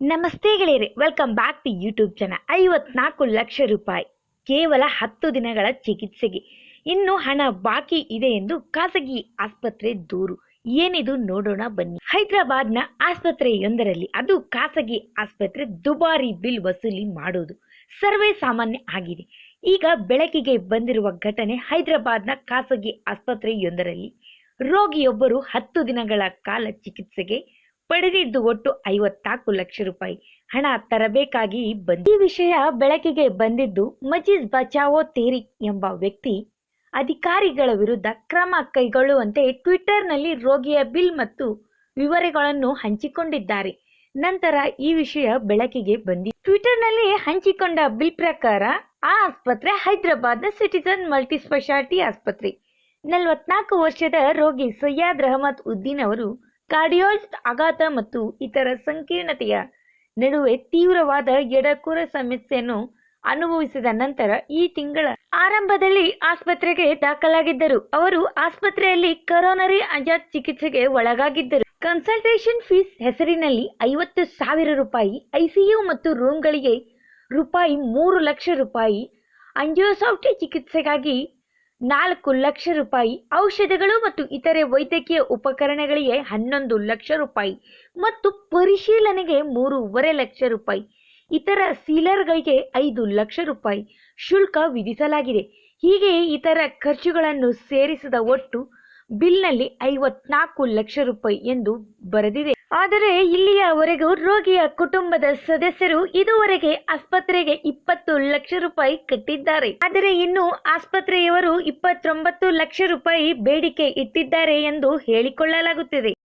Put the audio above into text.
ನಮಸ್ತೆ ಗೆಳೆಯರೆ welcome back to YouTube channel ಐವತ್ನಾಲ್ಕು ಲಕ್ಷ ರೂಪಾಯಿ, ಕೇವಲ ಹತ್ತು ದಿನಗಳ ಚಿಕಿತ್ಸೆಗೆ. ಇನ್ನು ಹಣ ಬಾಕಿ ಇದೆ ಎಂದು ಖಾಸಗಿ ಆಸ್ಪತ್ರೆ ದೂರು. ಏನಿದು ನೋಡೋಣ ಬನ್ನಿ. ಹೈದರಾಬಾದ್ನ ಆಸ್ಪತ್ರೆಯೊಂದರಲ್ಲಿ ಅದು ಖಾಸಗಿ ಆಸ್ಪತ್ರೆ ದುಬಾರಿ ಬಿಲ್ ವಸೂಲಿ ಮಾಡುವುದು ಸರ್ವೇ ಸಾಮಾನ್ಯ ಆಗಿದೆ. ಈಗ ಬೆಳಕಿಗೆ ಬಂದಿರುವ ಘಟನೆ ಹೈದರಾಬಾದ್ನ ಖಾಸಗಿ ಆಸ್ಪತ್ರೆಯೊಂದರಲ್ಲಿ. ರೋಗಿಯೊಬ್ಬರು ಹತ್ತು ದಿನಗಳ ಕಾಲ ಚಿಕಿತ್ಸೆಗೆ ಪಡೆದಿದ್ದು ಒಟ್ಟು ಐವತ್ನಾಲ್ಕು ಲಕ್ಷ ರೂಪಾಯಿ. ಹಣ ತರಬೇಕಾಗಿ ಬಂದ ಈ ವಿಷಯ ಬೆಳಕಿಗೆ ಬಂದಿದ್ದು ಮಜೀದ್ ಬಚಾವೋ ತೇರಿ ಎಂಬ ವ್ಯಕ್ತಿ. ಅಧಿಕಾರಿಗಳ ವಿರುದ್ಧ ಕ್ರಮ ಕೈಗೊಳ್ಳುವಂತೆ ಟ್ವಿಟರ್ನಲ್ಲಿ ರೋಗಿಯ ಬಿಲ್ ಮತ್ತು ವಿವರಗಳನ್ನು ಹಂಚಿಕೊಂಡಿದ್ದಾರೆ. ನಂತರ ಈ ವಿಷಯ ಬೆಳಕಿಗೆ ಬಂದಿ ಟ್ವಿಟರ್ನಲ್ಲಿ ಹಂಚಿಕೊಂಡ ಬಿಲ್ ಪ್ರಕಾರ, ಆ ಆಸ್ಪತ್ರೆ ಹೈದರಾಬಾದ್ನ ಸಿಟಿಸನ್ ಮಲ್ಟಿ ಸ್ಪೆಷಾಲಿಟಿ ಆಸ್ಪತ್ರೆ. ನಲವತ್ನಾಲ್ಕು ವರ್ಷದ ರೋಗಿ ಸೈಯಾದ್ ರಹಮತ್ ಉದ್ದೀನ್ ಅವರು ಕಾರ್ಡಿಯಾಲಜಿಸ್ಟ್ ಆಘಾತ ಮತ್ತು ಇತರ ಸಂಕೀರ್ಣತೆಯ ನಡುವೆ ತೀವ್ರವಾದ ಎಡಕೂರ ಸಮಸ್ಯೆಯನ್ನು ಅನುಭವಿಸಿದ ನಂತರ ಈ ತಿಂಗಳ ಆರಂಭದಲ್ಲಿ ಆಸ್ಪತ್ರೆಗೆ ದಾಖಲಾಗಿದ್ದರು. ಅವರು ಆಸ್ಪತ್ರೆಯಲ್ಲಿ ಕರೋನರಿ ಅಂಜಾತ್ ಚಿಕಿತ್ಸೆಗೆ ಒಳಗಾಗಿದ್ದರು. ಕನ್ಸಲ್ಟೇಷನ್ ಫೀಸ್ ಹೆಸರಿನಲ್ಲಿ ಐವತ್ತು ಸಾವಿರ ರೂಪಾಯಿ, ಐಸಿಯು ಮತ್ತು ರೂಮ್ಗಳಿಗೆ ರೂಪಾಯಿ ಮೂರು ಲಕ್ಷ ರೂಪಾಯಿ ಅಂಜಿಯೋಸಾಫ್ಟಿ ಚಿಕಿತ್ಸೆಗಾಗಿ ನಾಲ್ಕು ಲಕ್ಷ ರೂಪಾಯಿ. ಔಷಧಗಳು ಮತ್ತು ಇತರೆ ವೈದ್ಯಕೀಯ ಉಪಕರಣಗಳಿಗೆ ಹನ್ನೊಂದು ಲಕ್ಷ ರೂಪಾಯಿ ಮತ್ತು ಪರಿಶೀಲನೆಗೆ ಮೂರುವರೆ ಲಕ್ಷ ರೂಪಾಯಿ. ಇತರ ಸೀಲರ್ಗಳಿಗೆ ಐದು ಲಕ್ಷ ರೂಪಾಯಿ. ಶುಲ್ಕ ವಿಧಿಸಲಾಗಿದೆ. ಹೀಗೆ ಇತರ ಖರ್ಚುಗಳನ್ನು ಸೇರಿಸಿದ ಒಟ್ಟು ಬಿಲ್ನಲ್ಲಿ ಐವತ್ನಾಲ್ಕು ಲಕ್ಷ ರೂಪಾಯಿ ಎಂದು ಬರೆದಿದೆ. ಆದರೆ ಇಲ್ಲಿಯವರೆಗೂ ರೋಗಿಯ ಕುಟುಂಬದ ಸದಸ್ಯರು ಇದುವರೆಗೆ ಆಸ್ಪತ್ರೆಗೆ ಇಪ್ಪತ್ತು ಲಕ್ಷ ರೂಪಾಯಿ ಕಟ್ಟಿದ್ದಾರೆ. ಆದರೆ ಇನ್ನು ಆಸ್ಪತ್ರೆಯವರು ಇಪ್ಪತ್ತೊಂಬತ್ತು ಲಕ್ಷ ರೂಪಾಯಿ ಬೇಡಿಕೆ ಇಟ್ಟಿದ್ದಾರೆ ಎಂದು ಹೇಳಿಕೊಳ್ಳಲಾಗುತ್ತಿದೆ.